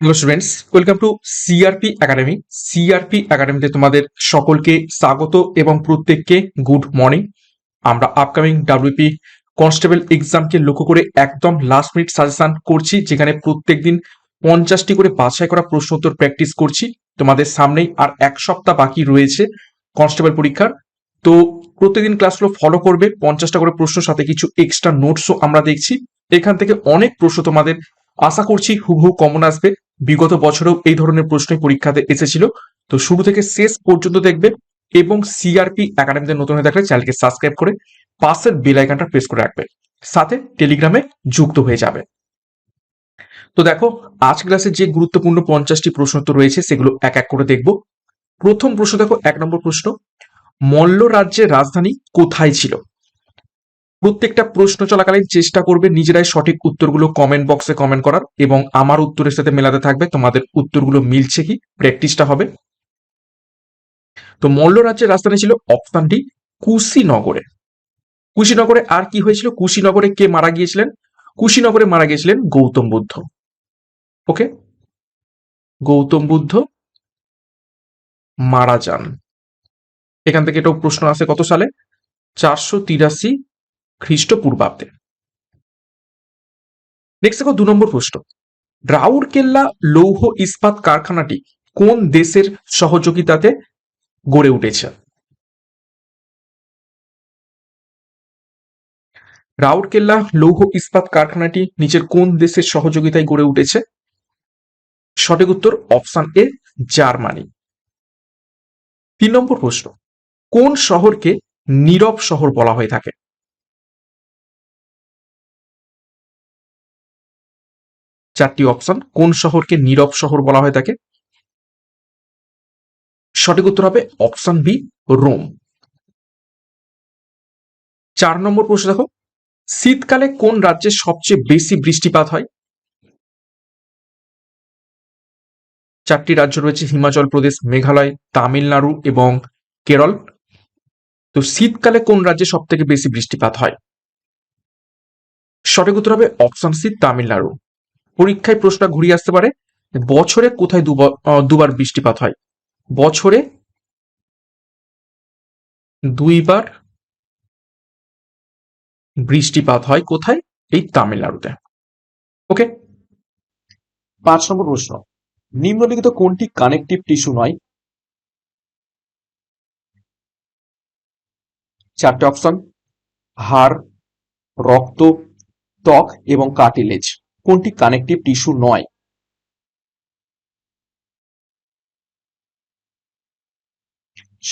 Hello students welcome to CRP academy CRP একাডেমিতে তোমাদের সকলকে স্বাগত এবং প্রত্যেককে গুড মর্নিং আমরা আপকামিং ডাব্লিউপি কনস্টেবল এক্সামকে লক্ষ্য করে একদম লাস্ট মিনিট সাজেশন করছি, যেখানে প্রত্যেকদিন পঞ্চাশটি করে বাছাই করা প্রশ্ন উত্তর প্র্যাকটিস করছি। তোমাদের সামনেই আর এক সপ্তাহ বাকি রয়েছে কনস্টেবল পরীক্ষার। তো প্রত্যেকদিন ক্লাসগুলো ফলো করবে, পঞ্চাশটা করে প্রশ্ন, সাথে কিছু এক্সট্রা নোটসও আমরা দেখছি। এখান থেকে অনেক প্রশ্ন তোমাদের আশা করছি হুবহু কমন আসবে। বিগত বছরেও এই ধরনের প্রশ্নই পরীক্ষাতে এসেছিল। তো শুরু থেকে শেষ পর্যন্ত দেখবে এবং সিআরপি একাডেমিতে নতুন হয়ে থাকলে চ্যানেলকে সাবস্ক্রাইব করে পাশের বেল আইকনটা প্রেস করে রাখবে সাথে টেলিগ্রামে যুক্ত হয়ে যাবে তো দেখো, আজ ক্লাসে যে গুরুত্বপূর্ণ পঞ্চাশটি প্রশ্ন তো রয়েছে, সেগুলো এক এক করে দেখব। প্রথম প্রশ্ন দেখো, এক নম্বর প্রশ্ন, মল্ল রাজ্যের রাজধানী কোথায় ছিল? প্রত্যেকটা প্রশ্ন চলাকালীন চেষ্টা করবে নিজেরাই সঠিক উত্তরগুলো কমেন্ট বক্সে কমেন্ট করার এবং আমার উত্তরের সাথে মেলাতে থাকবে। তোমাদের উত্তরগুলো মিলছে কি? প্র্যাকটিসটা হবে। তো মল্ল রাজ্যের রাজধানী ছিল অপশন ডি কুশিনগরে। কুশিনগরে আর কি হয়েছিল? কুশিনগরে কে মারা গিয়েছিলেন? কুশিনগরে মারা গিয়েছিলেন গৌতম বুদ্ধ। ওকে গৌতম বুদ্ধ মারা যান। এখান থেকে এটাও প্রশ্ন আসে কত সালে? চারশো তিরাশি খ্রিস্টপূর্বাব্দে নেক্সট দেখো দু নম্বর প্রশ্ন। রাউরকেল্লা লৌহ ইস্পাত কারখানাটি কোন দেশের সহযোগিতাতে গড়ে উঠেছে? রাউরকেল্লা লৌহ ইস্পাত কারখানাটি নিচের কোন দেশের সহযোগিতায় গড়ে উঠেছে? সঠিক উত্তর অপশন এ, জার্মানি। তিন নম্বর প্রশ্ন। কোন শহরকে নীরব শহর বলা হয়ে থাকে? চারটি অপশন কোন শহরকে নীরব শহর বলা হয়ে থাকে সঠিক উত্তর হবে অপশন বি রোম চার নম্বর প্রশ্ন দেখো, শীতকালে কোন রাজ্যে সবচেয়ে বেশি বৃষ্টিপাত হয়? চারটি রাজ্য রয়েছে, হিমাচল প্রদেশ, মেঘালয়, তামিলনাড়ু এবং কেরল। তো শীতকালে কোন রাজ্যে সব থেকে বেশি বৃষ্টিপাত হয়? সঠিক উত্তর হবে অপশন সি তামিলনাড়ু। পরীক্ষায় প্রশ্ন ঘুরিয়ে আসতে পারে বছরে কোথায় দুবার বৃষ্টিপাত হয়? বছরে দুইবার বৃষ্টিপাত হয় কোথায়? এই তামিলনাড়ুতে। ওকে? পাঁচ নম্বর প্রশ্ন। নিম্নলিখিত কোনটি কানেকটিভ টিস্যু নয়? চারটে অপশন হাড়, রক্ত, ত্বক এবং কার্টিলেজ কোনটি কানেকটিভ টিস্যু নয়?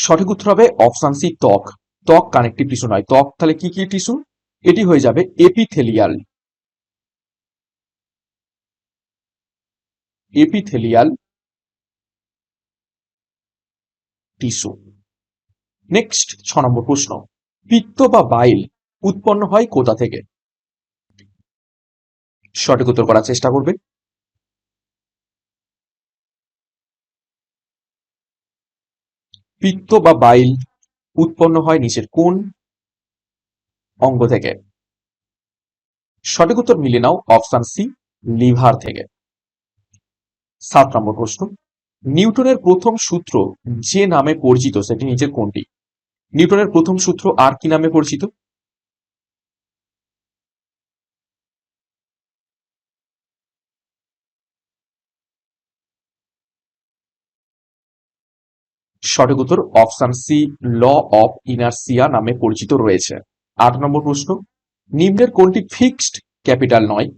সঠিক উত্তর হবে অপশন সি ত্বক। ত্বক কানেকটিভ টিস্যু নয়। ত্বক তাহলে কি কি টিস্যু এটি হয়ে যাবে এপিথেলিয়াল এপিথেলিয়াল টিস্যু নেক্সট ছ নম্বর প্রশ্ন। পিত্ত বা বাইল উৎপন্ন হয় কোথা থেকে? সঠিক উত্তর করার চেষ্টা করবে। পিত্ত বা বাইল উৎপন্ন হয় নিচের কোন অঙ্গ থেকে? সঠিক উত্তর মিলে নাও অপশন সি, লিভার থেকে। সাত নম্বর প্রশ্ন, নিউটনের প্রথম সূত্র যে নামে পরিচিত, সেটি নিচের কোনটি? নিউটনের প্রথম সূত্র আর কি নামে পরিচিত? সঠিক উত্তর option C, law of inertia নামে পরিচিত রয়েছে। আট নম্বর প্রশ্ন, নিম্নের কোনটি ফিক্সড ক্যাপিটাল নয়?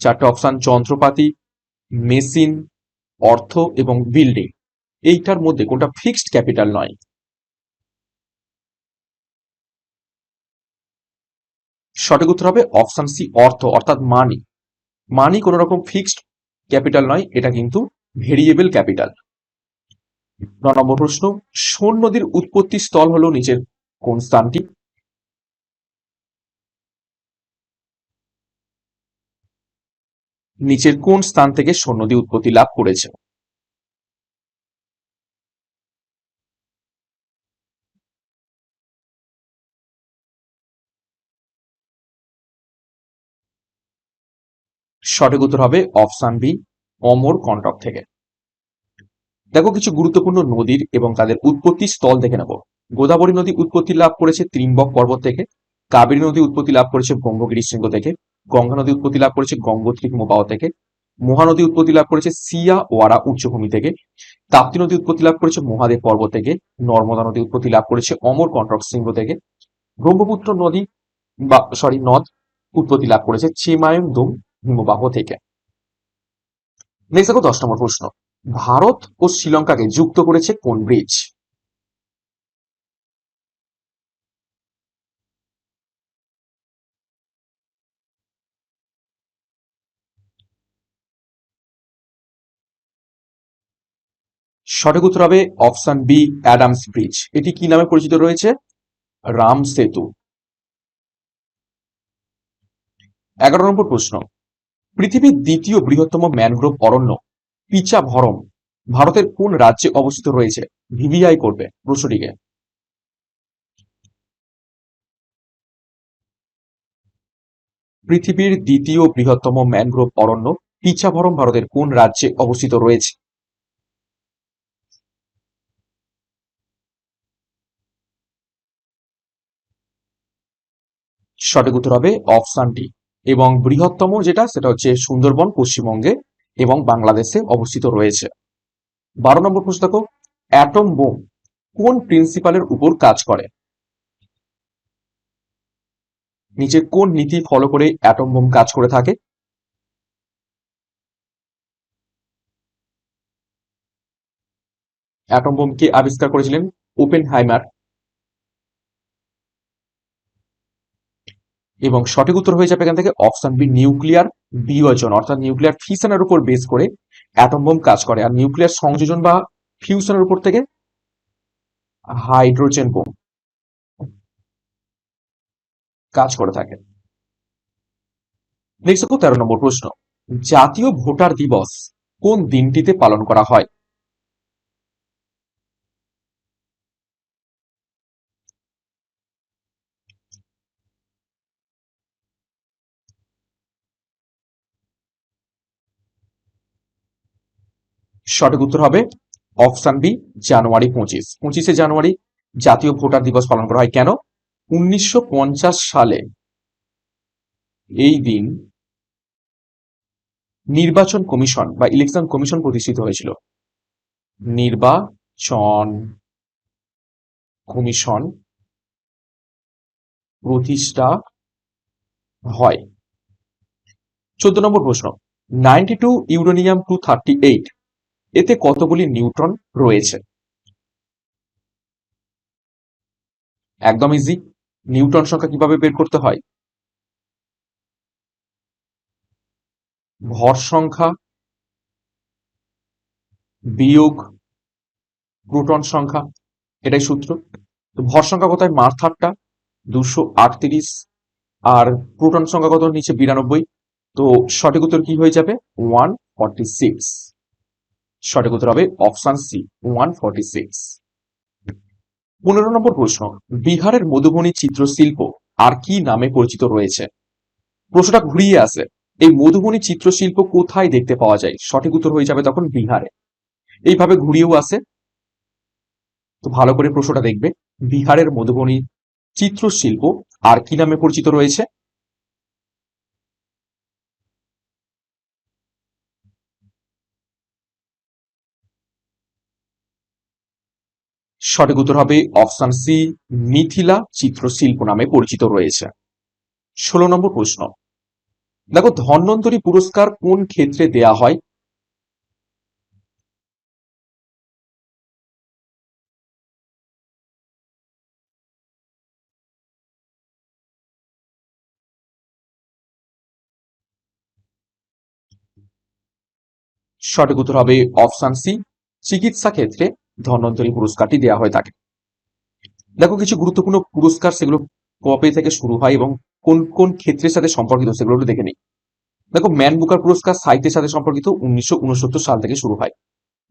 চারটে অপশন, যন্ত্রপাতি, মেশিন, অর্থ এবং বিল্ডিং। এইটার মধ্যে কোনটা ফিক্সড ক্যাপিটাল নয়? সঠিক উত্তর হবে অপশন সি, অর্থ, অর্থাৎ মানি মানি কোনো রকম ফিক্সড ক্যাপিটাল নয়, এটা কিন্তু ভেরিয়েবল ক্যাপিটাল ন নম্বর প্রশ্ন সোন নদীর উৎপত্তি স্থল হলো নিচের কোন স্থানটি? নিচের কোন স্থান থেকে সোন নদী উৎপত্তি লাভ করেছে? সঠিক উত্তর হবে অপশন বি, অমর কন্টক থেকে। দেখো কিছু গুরুত্বপূর্ণ নদীর এবং তাদের উৎপত্তি স্থল দেখে নেব। গোদাবরী নদী উৎপত্তি লাভ করেছে ত্রিম্বক পর্বত থেকে, কাবেরী নদী উৎপত্তি লাভ করেছে ব্রহ্মগিরি শৃঙ্গ থেকে, গঙ্গা নদী উৎপত্তি লাভ করেছে গঙ্গোত্রী হিমবাহ থেকে মহানদী উৎপত্তি লাভ করেছে সিয়া ওয়ারা উচ্চভূমি থেকে, তাপ্তি নদী উৎপত্তি লাভ করেছে মহাদেব পর্বত থেকে, নর্মদা নদী উৎপত্তি লাভ করেছে অমর কন্টক শৃঙ্গ থেকে, ব্রহ্মপুত্র নদী বা সরি নদ উৎপত্তি লাভ করেছে চিমায়ং দুম হিমবাহ থেকে। নেক্সট দেখো দশ নম্বর প্রশ্ন। ভারত ও শ্রীলঙ্কাকে যুক্ত করেছে কোন ব্রিজ সঠিক উত্তর হবে অপশন বি অ্যাডামস ব্রিজ এটি কি নামে পরিচিত রয়েছে? রাম সেতু। এগারো নম্বর প্রশ্ন। পৃথিবীর দ্বিতীয় বৃহত্তম ম্যানগ্রোভ অরণ্য, পিচা ভরম, ভারতের কোন রাজ্যে অবস্থিত রয়েছে? ভিভিআই করবে প্রশ্নটিকে। পৃথিবীর দ্বিতীয় বৃহত্তম ম্যানগ্রোভ অরণ্য পিচাভরম ভারতের কোন রাজ্যে অবস্থিত রয়েছে? সঠিক উত্তর হবে অপশন ডি এবং বৃহত্তম যেটা, সেটা হচ্ছে সুন্দরবন পশ্চিমবঙ্গে এবং বাংলাদেশে অবস্থিত রয়েছে। বারো নম্বর প্রশ্ন দেখো, অ্যাটম বোম কোন প্রিন্সিপালের উপর কাজ করে? নিচে কোন নীতি ফলো করে অ্যাটম বোম কাজ করে থাকে? অ্যাটম বোম কে আবিষ্কার করেছিলেন ওপেন হাইমার এবং সঠিক উত্তর হয়ে যাবে এখান থেকে অপশন বি নিউক্লিয়ার বিয়োজন। অর্থাৎ নিউক্লিয়ার ফিশনের উপর বেস করে অ্যাটম বোম কাজ করে। আর নিউক্লিয়ার সংযোজন বা ফিউশনের উপর থেকে হাইড্রোজেন বোম কাজ করে থাকে। নেক্সট তেরো নম্বর প্রশ্ন। জাতীয় ভোটার দিবস কোন দিনটিতে পালন করা হয়? সঠিক উত্তর হবে অপশন বি, জানুয়ারি পঁচিশ। পঁচিশে জানুয়ারি জাতীয় ভোটার দিবস পালন করা হয় কেন? উনিশশো পঞ্চাশ সালে এই দিন নির্বাচন কমিশন বা ইলেকশন কমিশন প্রতিষ্ঠিত হয়েছিল। নির্বাচন কমিশন প্রতিষ্ঠা হয়। চোদ্দ নম্বর প্রশ্ন, ninety two uranium two thirty eight এতে কতগুলি নিউট্রন রয়েছে? একদম ইজি নিউটন সংখ্যা কীভাবে বের করতে হয়? ভর সংখ্যা বিয়োগ প্রোটন সংখ্যা, এটাই সূত্র। তো ভর সংখ্যা কোথায়? মার্থারটা দুশো আটত্রিশ। আর প্রোটন সংখ্যা কত? নিচে বিরানব্বই। তো সঠিক উত্তর কি হয়ে যাবে? ওয়ান ফর্টি সিক্স সঠিক উত্তর হবে option C one forty six পনেরো নম্বর প্রশ্ন, বিহারের মধুবনী চিত্রশিল্প আর কি নামে পরিচিত রয়েছে? প্রশ্নটা ঘুরিয়ে আসে, এই মধুবনী চিত্রশিল্প কোথায় দেখতে পাওয়া যায়? সঠিক উত্তর হয়ে যাবে তখন বিহারে। এইভাবে ঘুরিয়েও আসে, তো ভালো করে প্রশ্নটা দেখবে, বিহারের মধুবনী চিত্রশিল্প আর কি নামে পরিচিত রয়েছে? সঠিক উত্তর হবে অপশন সি, মিথিলা চিত্রশিল্প নামে পরিচিত রয়েছে। ষোলো নম্বর প্রশ্ন। দেখো, ধন্বন্তরী পুরস্কার কোন ক্ষেত্রে দেয়া হয়? সঠিক উত্তর হবে অপশন সি, চিকিৎসা ক্ষেত্রে। ধন্বন্তরী পুরস্কারটি দেওয়া হয়ে থাকে। দেখো, কিছু গুরুত্বপূর্ণ পুরস্কার সেগুলো কবে থেকে শুরু হয় এবং কোন কোন ক্ষেত্রের সাথে সম্পর্কিত সেগুলো একটু দেখে নিই। দেখো, ম্যান বুকার পুরস্কার সাহিত্যের সাথে সম্পর্কিত উনিশশো উনসত্তর সাল থেকে শুরু হয়।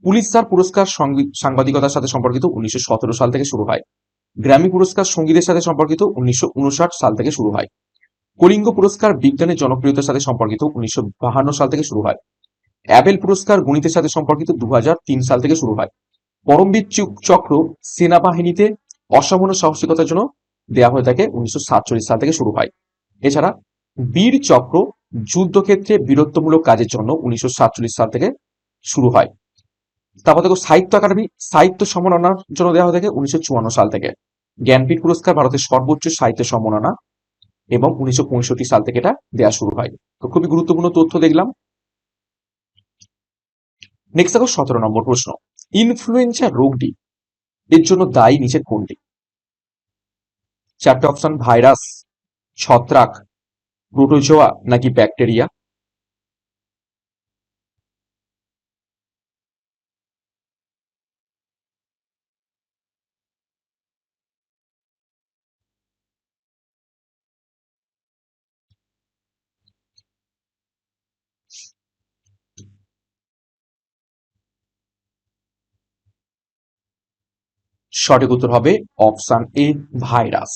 পুলিশার পুরস্কার সাংবাদিকতার সাথে সম্পর্কিত উনিশশো সতেরো সাল থেকে শুরু হয়। গ্র্যামি পুরস্কার সঙ্গীতের সাথে সম্পর্কিত উনিশশো উনষাট সাল থেকে শুরু হয়। কলিঙ্গ পুরস্কার বিজ্ঞানের জনপ্রিয়তার সাথে সম্পর্কিত উনিশশো সাল থেকে শুরু হয়। অ্যাবেল পুরস্কার গণিতের সাথে সম্পর্কিত দু হাজার তিন সাল থেকে শুরু হয়। পরমবীর চুক- চক্র সেনাবাহিনীতে অসামান্য সাহসিকতার জন্য দেওয়া হয়ে থাকে উনিশশো সাতচল্লিশ সাল থেকে শুরু হয়। এছাড়া বীর চক্র যুদ্ধক্ষেত্রে বীরত্বমূলক কাজের জন্য উনিশশো সাতচল্লিশ সাল থেকে শুরু হয়। তারপর দেখো সাহিত্য একাডেমি, সাহিত্য সম্মাননার জন্য দেওয়া হয়ে থাকে উনিশশো চুয়ান্ন সাল থেকে। জ্ঞানপীঠ পুরস্কার ভারতের সর্বোচ্চ সাহিত্য সম্মাননা এবং উনিশশো পঁয়ষট্টি সাল থেকে এটা দেওয়া শুরু হয়। তো খুবই গুরুত্বপূর্ণ তথ্য দেখলাম। নেক্সট দেখো সতেরো নম্বর প্রশ্ন। ইনফ্লুয়েঞ্জা রোগটি এর জন্য দায়ী নিচের কোনটি? চারটে অপশন ভাইরাস ছত্রাক প্রোটোজোয়া নাকি ব্যাকটেরিয়া সঠিক উত্তর হবে অপশন এ, ভাইরাস।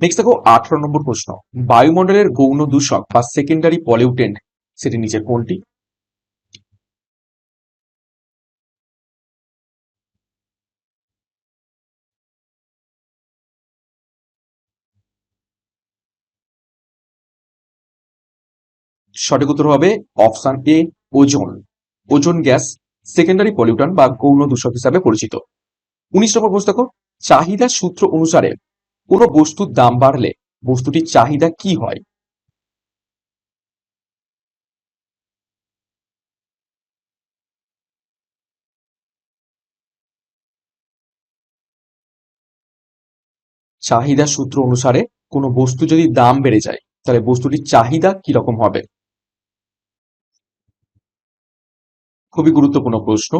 নেক্সট দেখো, আঠারো নম্বর প্রশ্ন। বায়ুমণ্ডলের গৌণ দূষক বা সেকেন্ডারি পলিউটেন্ট সেটি নিচে কোনটি? সঠিক উত্তর হবে option A, ozone. Ozone gas secondary pollutant বা গৌণ দূষক হিসাবে পরিচিত। উনিশ নম্বর প্রশ্ন দেখো চাহিদা সূত্র অনুসারে কোনো বস্তুর দাম বাড়লে বস্তুটির চাহিদা কি হয়? চাহিদা সূত্র অনুসারে কোনো বস্তু যদি দাম বেড়ে যায়, তাহলে বস্তুটির চাহিদা কীরকম হবে? খুবই গুরুত্বপূর্ণ প্রশ্ন।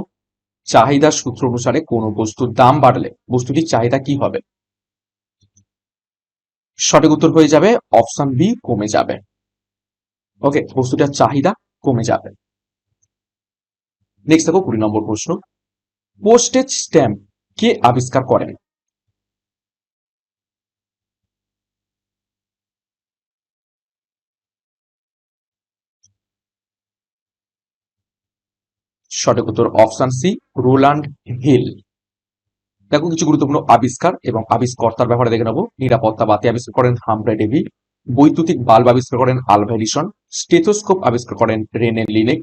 চাহিদা সূত্র অনুসারে কোনো বস্তুর দাম বাড়লে বস্তুটির চাহিদা কি হবে? সঠিক উত্তর হয়ে যাবে অপশন বি, কমে যাবে। ওকে, বস্তুটার চাহিদা কমে যাবে। নেক্সট দেখো কুড়ি নম্বর প্রশ্ন। পোস্টেজ স্ট্যাম্প কে আবিষ্কার করেন? সঠিক উত্তর অপশন সি রোলান্ড হিল দেখো, কিছু গুরুত্বপূর্ণ আবিষ্কার এবং আবিষ্কর্তার ব্যাপারে দেখে নেব। নিরাপত্তা বাতি আবিষ্কার করেন হামব্রে ডেভি, বৈদ্যুতিক বাল্ব আবিষ্কার করেন আলভা এডিসন স্টেথোস্কোপ আবিষ্কার করেন রেনে লিনেক,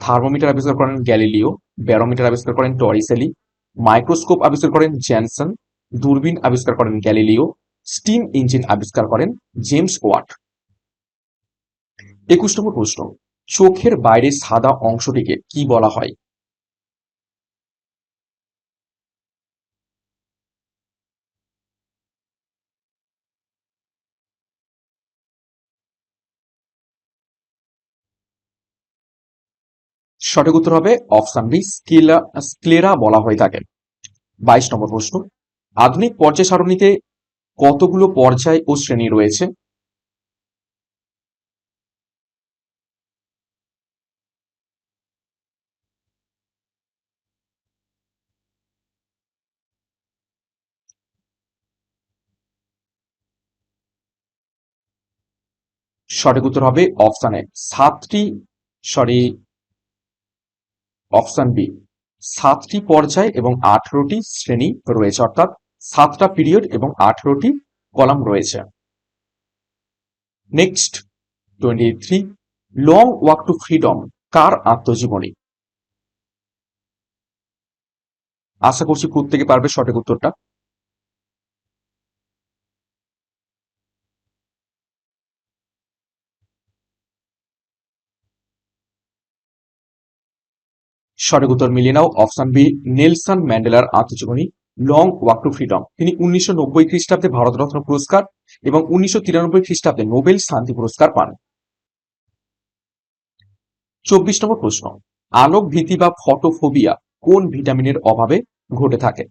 থার্মোমিটার আবিষ্কার করেন গ্যালিলিও, ব্যারোমিটার আবিষ্কার করেন টরিসেলি, মাইক্রোস্কোপ আবিষ্কার করেন জ্যানসন, দূরবীন আবিষ্কার করেন গ্যালিলিও, স্টিম ইঞ্জিন আবিষ্কার করেন জেমস ওয়াট। একুশ নম্বর প্রশ্ন। চোখের বাইরে সাদা অংশটিকে কি বলা হয়? সঠিক উত্তর হবে অপশন বি, স্কিলা, স্ক্লেরা বলা হয়ে থাকে। বাইশ নম্বর প্রশ্ন, আধুনিক পর্যায় সারণীতে কতগুলো পর্যায় ও শ্রেণি রয়েছে? সঠিক উত্তর হবে অপশন এ সাতটি সরি অপশান বি সাতটি পর্যায় এবং আঠেরোটি শ্রেণি রয়েছে, অর্থাৎ সাতটা পিরিয়ড এবং আঠেরোটি কলাম রয়েছে। Next twenty three long walk to freedom কার আত্মজীবনী? আশা করছি প্রত্যেকে পারবে সঠিক উত্তরটা। সঠিক উত্তর মিলিয়ে নাও। অপশন বি, নেলসন ম্যান্ডেলার আত্মজীবনী, লং ওয়াক টু ফ্রিডম। তিনি উনিশশো নব্বই খ্রিস্টাব্দে ভারতরত্ন পুরস্কার এবং উনিশশো তিরানব্বই খ্রিস্টাব্দে নোবেল শান্তি পুরস্কার পান। চব্বিশ নম্বর প্রশ্ন, আলোক ভীতি বা ফটোফোবিয়া কোন ভিটামিনের অভাবে ঘটে থাকে?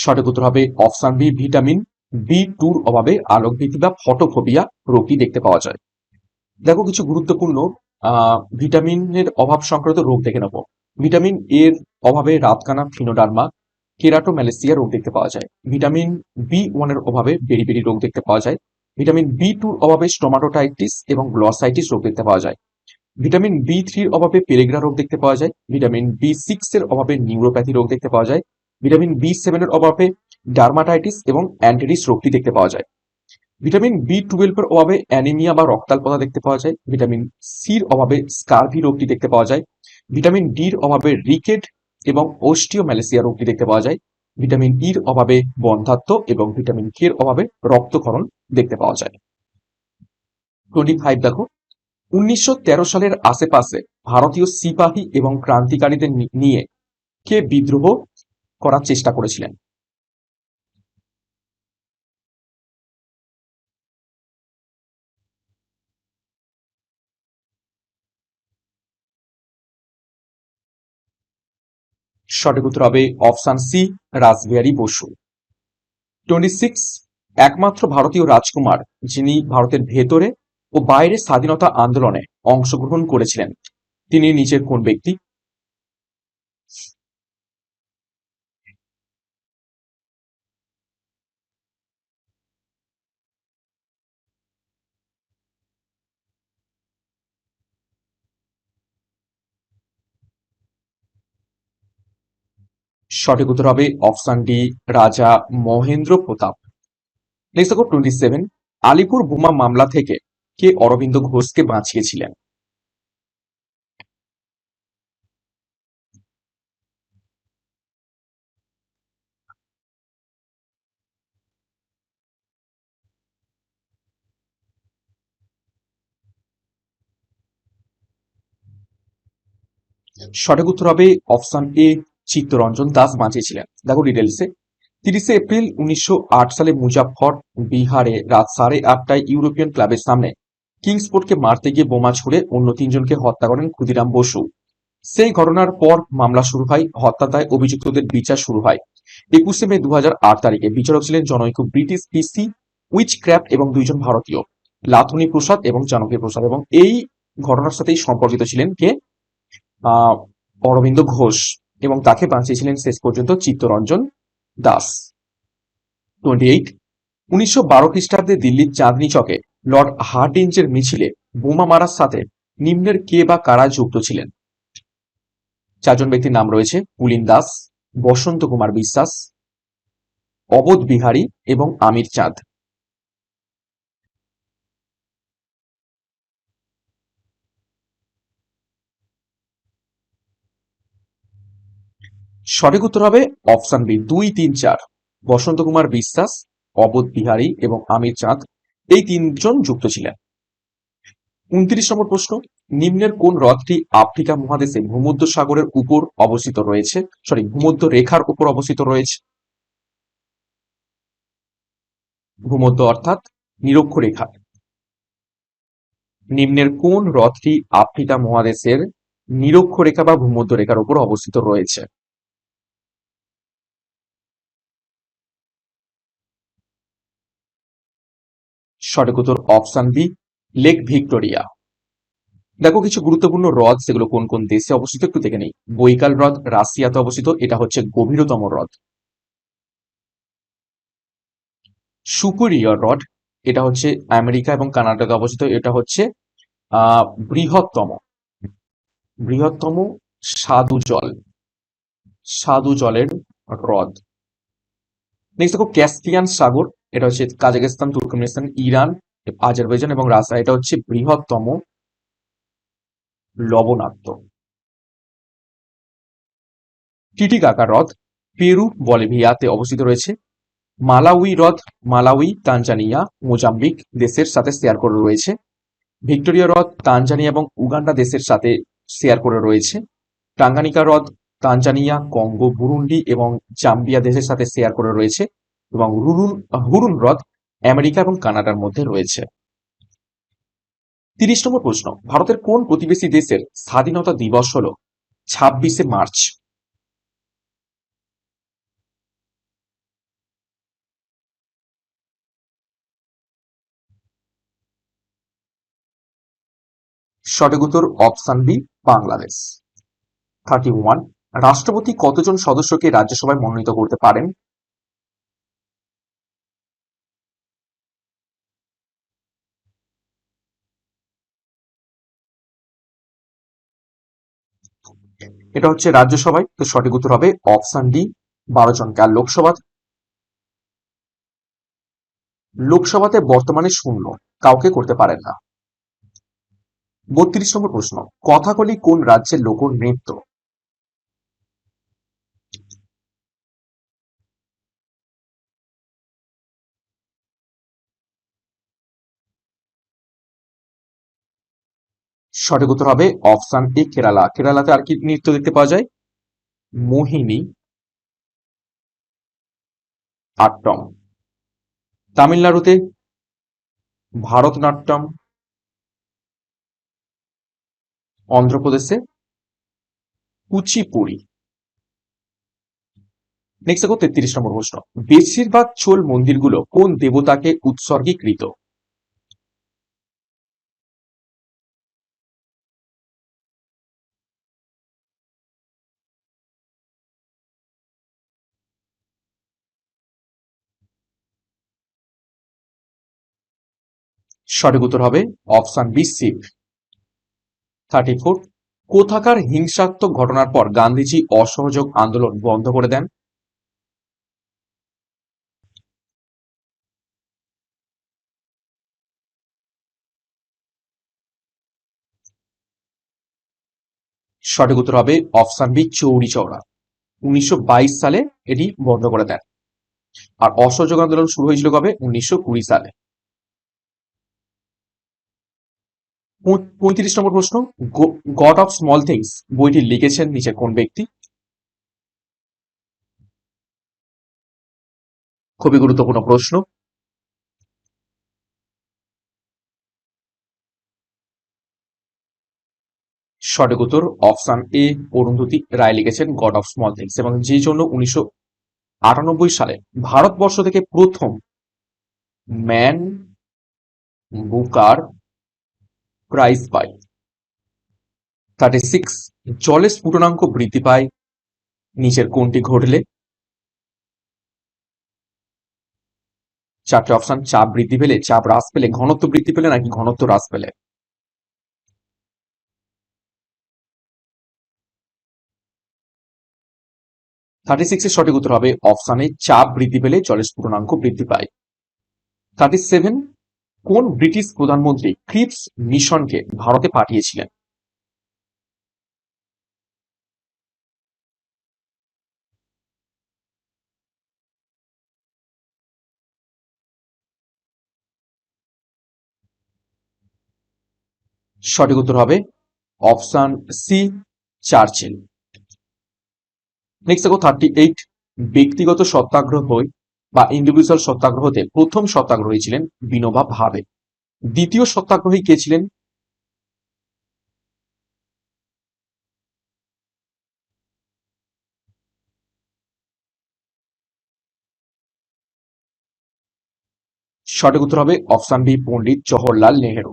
সঠিক উত্তর হবে অপশন বি ভিটামিন বি টুর অভাবে আলোকভীতি বা ফটোফোবিয়া রোগটি দেখতে পাওয়া যায়। দেখো কিছু গুরুত্বপূর্ণ ভিটামিনের অভাব সংক্রান্ত রোগ দেখে নেব। ভিটামিন এর অভাবে রাতকানা ফিনোডার্মা, কেরাটোম্যালেসিয়া রোগ দেখতে পাওয়া যায়। ভিটামিন বি ওয়ানের অভাবে বেরিবেরি রোগ দেখতে পাওয়া যায়। ভিটামিন বি টুর অভাবে স্টোমাটোটাইটিস এবং গ্লসাইটিস রোগ দেখতে পাওয়া যায়। ভিটামিন বি থ্রির অভাবে পেরেগ্রা রোগ দেখতে পাওয়া যায়। ভিটামিন বি সিক্স এর অভাবে নিউরোপ্যাথি রোগ দেখতে পাওয়া যায়। ভিটামিন বি সেভেনের অভাবে ডার্মাটাইটিস এবং অ্যান্টিডিস রোগটি দেখতে পাওয়া যায়। ভিটামিন বি টুয়েলভের অভাবে অ্যানিমিয়া বা রক্তাল্পতা দেখতে পাওয়া যায়। ভিটামিন সির অভাবে স্কারভি রোগটি দেখতে পাওয়া যায়। ভিটামিন ডির অভাবে রিকেট এবং ওস্টিওম্যালেসিয়া রোগটি দেখতে পাওয়া যায়। ভিটামিন ইর অভাবে বন্ধাত্ম এবং ভিটামিন কে এর অভাবে রক্তক্ষরণ দেখতে পাওয়া যায়। টোয়েন্টি ফাইভ দেখো। উনিশশো তেরো সালের আশেপাশে ভারতীয় সিপাহী এবং ক্রান্তিকারীদের নিয়ে কে বিদ্রোহ করার চেষ্টা করেছিলেন। সঠিক উত্তর হবে option C Rashbehari Bose. Twenty six একমাত্র ভারতীয় রাজকুমার যিনি ভারতের ভেতরে ও বাইরে স্বাধীনতা আন্দোলনে অংশগ্রহণ করেছিলেন। তিনি নিজের কোন ব্যক্তি? সঠিক উত্তর হবে option D, Raja Mahendra Pratap. Next দেখো টোয়েন্টি সেভেন আলিপুর বোমা মামলা থেকে কে অরবিন্দ ঘোষকে বাঁচিয়েছিলেন? সঠিক উত্তর হবে অপশন এ চিত্তরঞ্জন দাস বাঁচিয়েছিলেন দেখো ডিটেলসে তিরিশে এপ্রিল উনিশশো আট সালে মুজাফর বিহারে রাত সাড়ে আটটায় ইউরোপিয়ান ক্লাবের সামনে কিংসপোর্টকে মারতে গিয়ে বোমা ছুড়ে অন্য তিনজনকে হত্যা করেন ক্ষুদিরাম বসু। সেই ঘটনার পর মামলা শুরু হয় হত্যা দায় অভিযুক্তদের বিচার শুরু হয়। একুশে মে দু হাজার আট তারিখে বিচারক ছিলেন জনৈক ব্রিটিশ পিসি উইচ ক্র্যাফট এবং দুইজন ভারতীয়, লাথুনি প্রসাদ এবং জানকী প্রসাদ এবং এই ঘটনার সাথেই সম্পর্কিত ছিলেন কে? অরবিন্দ ঘোষ। এবং তাকে বাঁচিয়েছিলেন শেষ পর্যন্ত চিত্তরঞ্জন দাস। টোয়েন্টি এইট উনিশশো বারো খ্রিস্টাব্দে দিল্লির চাঁদনি চকে লর্ড হার্ডিঞ্জের মিছিলে বোমা মারার সাথে নিম্নের কে বা কারা যুক্ত ছিলেন? চারজন ব্যক্তির নাম রয়েছে, পুলিন দাস, বসন্ত কুমার বিশ্বাস, অবোধ বিহারী এবং আমির চাঁদ। সঠিক উত্তর হবে অপশন বি, দুই, তিন, চার। বসন্ত কুমার বিশ্বাস, অবোধ বিহারী এবং আমির চাঁদ এই তিনজন যুক্ত ছিলেন। উনত্রিশ নম্বর প্রশ্ন, নিম্নের কোন হ্রদটি আফ্রিকা মহাদেশে ভূমধ্য সাগরের উপর অবস্থিত রয়েছে? সরি ভূমধ্য রেখার উপর অবস্থিত রয়েছে। ভূমধ্য অর্থাৎ নিরক্ষরেখা। নিম্নের কোন হ্রদটি আফ্রিকা মহাদেশের নিরক্ষরেখা বা ভূমধ্য রেখার উপর অবস্থিত রয়েছে? সঠিক উত্তর অপশন বি লেক ভিক্টোরিয়া দেখো, কিছু গুরুত্বপূর্ণ হ্রদ সেগুলো কোন কোন দেশে অবস্থিত একটু দেখে নেই। বৈকাল হ্রদ, রাশিয়াতে অবস্থিত, এটা হচ্ছে গভীরতম হ্রদ। সুকুরিয়র হ্রদ, এটা হচ্ছে আমেরিকা এবং কানাডাতে অবস্থিত, এটা হচ্ছে বৃহত্তম। বৃহত্তম স্বাদু জল। স্বাদু জলের হ্রদ। নেক্সট দেখো ক্যাসপিয়ান সাগর এটা হচ্ছে কাজাকিস্তান তুর্কমেনিস্তান, ইরান, আজারবাইজান এবং রাশিয়া। এটা হচ্ছে বৃহত্তম লবণাক্ত। টিটিকাকা হ্রদ পেরু, বলিভিয়াতে অবস্থিত রয়েছে। মালাউই হ্রদ, মালাউই, তানজানিয়া, মোজাম্বিক দেশের সাথে শেয়ার করে রয়েছে। ভিক্টোরিয়া হ্রদ, তানজানিয়া এবং উগান্ডা দেশের সাথে শেয়ার করে রয়েছে। টাঙ্গানিকা হ্রদ, তানজানিয়া, কঙ্গো, বুরুন্ডি এবং জাম্বিয়া দেশের সাথে শেয়ার করে রয়েছে। এবং হুরুন হুরুন হ্রদ আমেরিকা এবং কানাডার মধ্যে রয়েছে। তিরিশ নম্বর প্রশ্ন, ভারতের কোন প্রতিবেশী দেশের স্বাধীনতা দিবস হলো ছাব্বিশে মার্চ? সঠিক উত্তর option B, Bangladesh. Thirty one, রাষ্ট্রপতি কতজন সদস্যকে রাজ্যসভায় মনোনীত করতে পারেন? এটা হচ্ছে রাজ্যসভায়, তো সঠিক উত্তর হবে অপশন ডি বারো জনকে আর লোকসভা? লোকসভাতে বর্তমানে শূন্য, কাউকে করতে পারেন না। বত্রিশ নম্বর প্রশ্ন, কথাকলি কোন রাজ্যের লোক নৃত্য সঠিক উত্তর হবে অপশন এ, কেরালা। কেরালাতে আর কি নৃত্য দেখতে পাওয়া যায়? মোহিনী, আট্টম। তামিলনাড়ুতে ভারতনাট্যম। অন্ধ্রপ্রদেশে কুচিপুড়ি। নেক্সট দেখো তেত্রিশ নম্বর প্রশ্ন। বেশিরভাগ চোল মন্দিরগুলো কোন দেবতাকে উৎসর্গীকৃত? সঠিক উত্তর হবে option B Shiva thirty four, কোথাকার হিংসাত্মক ঘটনার পর গান্ধীজি অসহযোগ আন্দোলন বন্ধ করে দেন? সঠিক উত্তর হবে অপশন বি, চৌরি চৌড়া উনিশশো বাইশ সালে এটি বন্ধ করে দেন। আর অসহযোগ আন্দোলন শুরু হয়েছিল কবে? উনিশশো কুড়ি সালে। পঁয়ত্রিশ নম্বর প্রশ্ন গড অফ স্মল থিংস বইটি লিখেছেন নিচে কোন ব্যক্তি? খুবই গুরুত্বপূর্ণ প্রশ্ন। সঠিক উত্তর অপশন এ, অরুন্ধতী রায় লিখেছেন গড অফ স্মল থিংস এবং যে জন্য উনিশশো আটানব্বই সালে ভারতবর্ষ থেকে প্রথম ম্যান বুকার প্রাইজ পায়। থার্টি সিক্স জলের স্ফুটনাঙ্ক বৃদ্ধি পায়, নিচের কোনটি ঘটলে? চারটে অপশন চাপ বৃদ্ধি পেলে, চাপ হ্রাস পেলে, ঘনত্ব বৃদ্ধি পেলে নাকি ঘনত্ব হ্রাস পেলে? থার্টি সিক্স এর সঠিক উত্তর হবে অপশনে চাপ বৃদ্ধি পেলে জলের স্ফুটনাঙ্ক বৃদ্ধি পায়। থার্টি সেভেন কোন ব্রিটিশ প্রধানমন্ত্রী ক্রিপস মিশনকে ভারতে পাঠিয়েছিলেন? সঠিক উত্তর হবে অপশন সি, চার্চিল। নেক্সট দেখো থার্টি এইট ব্যক্তিগত সত্যাগ্রহ বই বা ইন্ডিভিজুয়াল সত্যাগ্রহতে প্রথম সত্যাগ্রহী ছিলেন বিনোবা ভাবে। দ্বিতীয় সত্যাগ্রহী কে ছিলেন? সঠিক উত্তর হবে option B, Pandit Jawaharlal Nehru.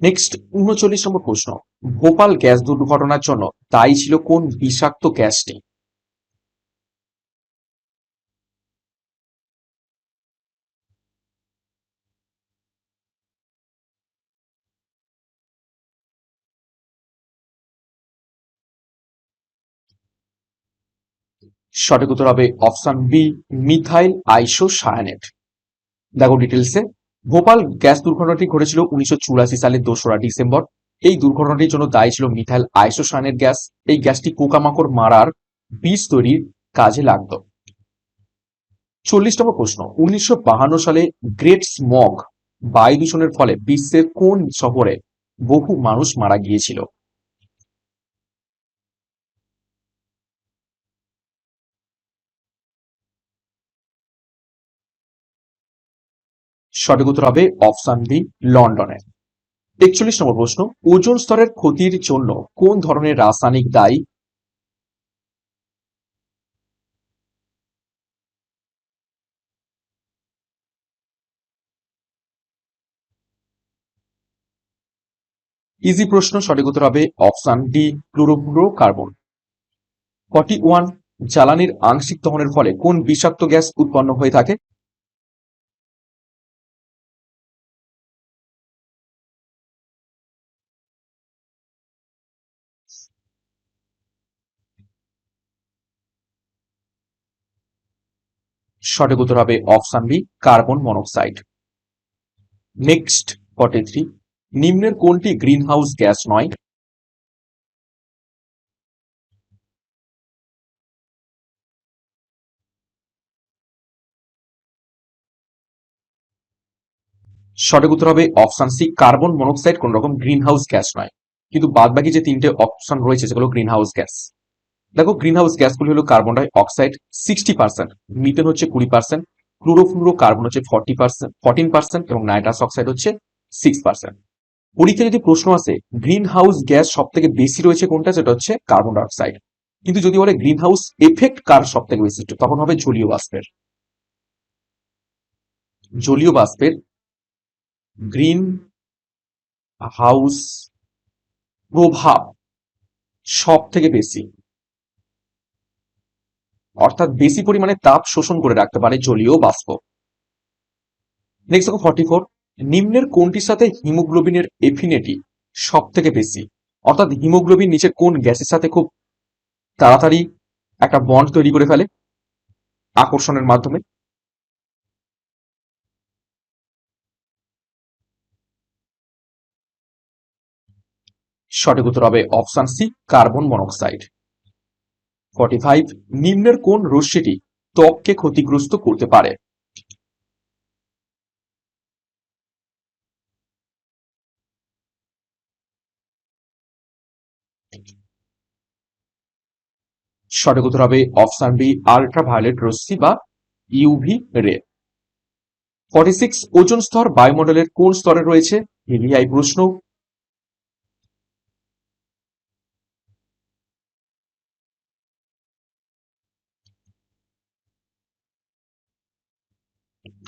Next, উনচল্লিশ নম্বর প্রশ্ন। ভোপাল গ্যাস দুর্ঘটনার জন্য দায়ী ছিল কোন বিষাক্ত গ্যাসটি? সঠিক উত্তর হবে option B, methyl isocyanate দেখো ডিটেলসে ভোপাল গ্যাস দুর্ঘটনাটি ঘটেছিল উনিশশো চুরাশি সালের দোসরা ডিসেম্বর। এই দুর্ঘটনাটির জন্য দায়ী ছিল মিথাইল আইসোসায়ানেট গ্যাস। এই গ্যাসটি পোকামাকড় মারার বীজ তৈরির কাজে লাগত। চল্লিশ নম্বর প্রশ্ন, উনিশশো সালে গ্রেট স্মগ বায়ু দূষণের ফলে বিশ্বের কোন শহরে বহু মানুষ মারা গিয়েছিল? সঠিক উত্তর হবে অপশন বি, লন্ডনে। একচল্লিশ নম্বর প্রশ্ন, ওজন স্তরের ক্ষতির জন্য কোন ধরনের রাসায়নিক দায়ী? ইজি প্রশ্ন, সঠিক উত্তর হবে option D chlorofluorocarbon forty one জ্বালানির আংশিক দহনের ফলে কোন বিষাক্ত গ্যাস উৎপন্ন হয়ে থাকে? সঠিক উত্তর হবে option B, carbon monoxide. Next forty three নিম্নের কোনটি গ্রিনহাউস গ্যাস নয়? সঠিক উত্তর হবে অপশন সি, কার্বন মনোক্সাইড কোন রকম গ্রিনহাউস গ্যাস নয়। কিন্তু বাদ বাকি যে তিনটে অপশন রয়েছে যেগুলো গ্রিনহাউস গ্যাস। দেখো গ্রিনহাউস গ্যাসগুলি হলো carbon dioxide sixty percent methane হচ্ছে কুড়ি পার্সেন্ট ক্লোরোফ্লুরো কার্বন হচ্ছে ফর্টি পার্সেন্ট ফর্টিন পার্সেন্ট এবং নাইট্রাস অক্সাইড হচ্ছে সিক্স পার্সেন্ট পরীক্ষা যদি প্রশ্ন আসে গ্রিন হাউস গ্যাস সব থেকে বেশি রয়েছে কোনটা? সেটা হচ্ছে কার্বন ডাইঅক্সাইড কিন্তু যদি বলে গ্রিন হাউস এফেক্ট কার সব থেকে বেশি তখন হবে জলীয় বাষ্পের। জলীয় বাষ্পের গ্রিন হাউস প্রভাব সব থেকে বেশি। অর্থাৎ বেশি পরিমাণে তাপ শোষণ করে রাখতে পারে জলীয় বাষ্প। নেক্সট দেখো ফর্টি ফোর নিম্নের কোনটির সাথে হিমোগ্লোবিনের এফিনিটি সব থেকে বেশি? অর্থাৎ হিমোগ্লোবিন নিচে কোন গ্যাসের সাথে খুব তাড়াতাড়ি একটা বন্ড তৈরি করে ফেলে? আকর্ষণের মাধ্যমে। সঠিক উত্তর হবে option C carbon monoxide forty five নিম্নের কোন রশ্মিটি ত্বককে ক্ষতিগ্রস্ত করতে পারে? সঠিক উত্তর হবে অপশন বি আল্ট্রাভায়োলেট রশ্মি বা ইউভি রে ফর্টি সিক্স ওজন স্তর বায়ুমণ্ডলের কোন স্তরে রয়েছে? হিলিয়াই প্রশ্ন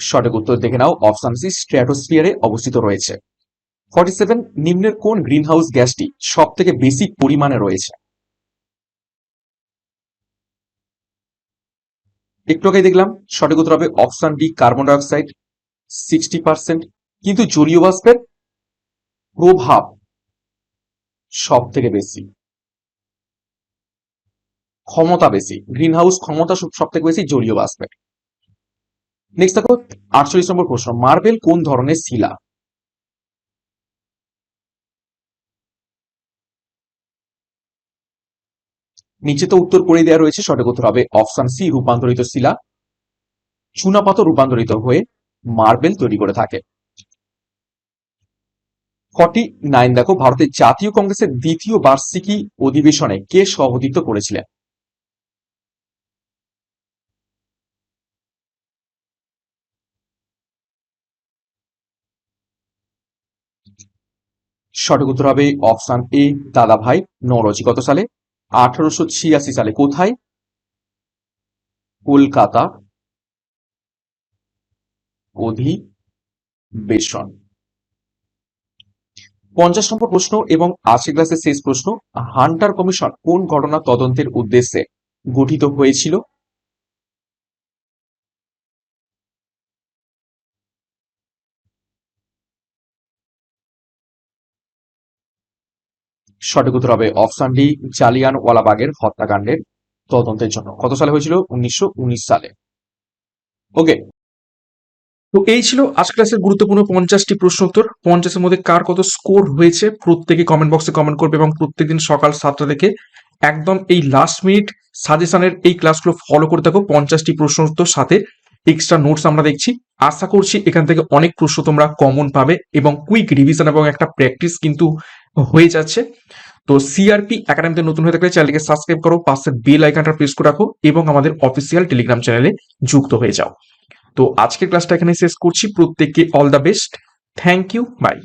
সঠিক উত্তর দেখে নাও। অপশন সি স্ট্র্যাটোস্ফিয়ারে অবস্থিত রয়েছে। ফর্টি সেভেন নিম্নের কোন গ্রিনহাউস গ্যাসটি সব থেকে বেশি পরিমাণে রয়েছে? একটু আগে দেখলাম, সঠিক উত্তর হবে option D carbon dioxide sixty percent কিন্তু জলীয় বাষ্পের প্রভাব সব থেকে বেশি। ক্ষমতা বেশি। গ্রিনহাউস ক্ষমতা সব থেকে বেশি জলীয় বাষ্পের। নেক্সট দেখো, আটচল্লিশ নম্বর প্রশ্ন মার্বেল কোন ধরনের শিলা? নিচে তো উত্তর করে দেওয়া রয়েছে, সঠিক উত্তর হবে অপশন সি রূপান্তরিত শিলা। চুনাপাত রূপান্তরিত হয়ে মার্বেল তৈরি করে থাকে। ফর্টি নাইন দেখো, ভারতের জাতীয় কংগ্রেসের দ্বিতীয় বার্ষিকী অধিবেশনে কে সভাপতিত্ব করেছিলেন? সঠিক উত্তর হবে অপশন এ দাদা ভাই নরজি। কত সালে? আঠারোশো ছিয়াশি সালে। কোথায়? কলকাতা। অধিবেশন। পঞ্চাশ নম্বর প্রশ্ন এবং আশি ক্লাসের শেষ প্রশ্ন, হান্টার কমিশন কোন ঘটনা তদন্তের উদ্দেশ্যে গঠিত হয়েছিল? সঠিক উত্তর হবে অপশন ডি জালিয়ান ওয়ালাবাগের হত্যাকাণ্ডের তদন্তের জন্য। কত সালে হয়েছিল? উনিশশো উনিশ সালে। ওকে। তো এই ছিল আজ ক্লাসের গুরুত্বপূর্ণ পঞ্চাশটি প্রশ্ন উত্তর। পঞ্চাশের মধ্যে কার কত স্কোর হয়েছে প্রত্যেকে কমেন্ট বক্সে কমেন্ট করবে এবং প্রত্যেকদিন সকাল সাতটা থেকে একদম এই লাস্ট মিনিট সাজেশনের এই ক্লাসগুলো ফলো করে থাকো পঞ্চাশটি প্রশ্ন উত্তর, সাথে এক্সট্রা নোটস আমরা দেখছি। আশা করছি এখান থেকে অনেক প্রশ্ন তোমরা কমন পাবে এবং কুইক রিভিশন এবং একটা প্র্যাকটিস কিন্তু হয়ে যাচ্ছে। তো সিআরপি একাডেমিতে নতুন হয়ে থাকলে চ্যানেলকে সাবস্ক্রাইব করো, পাশে বেল আইকনটা প্রেস করে রাখো এবং আমাদের অফিসিয়াল টেলিগ্রাম চ্যানেলে যুক্ত হয়ে যাও। তো আজকের ক্লাসটা এখানে শেষ করছি। প্রত্যেককে all the best thank you bye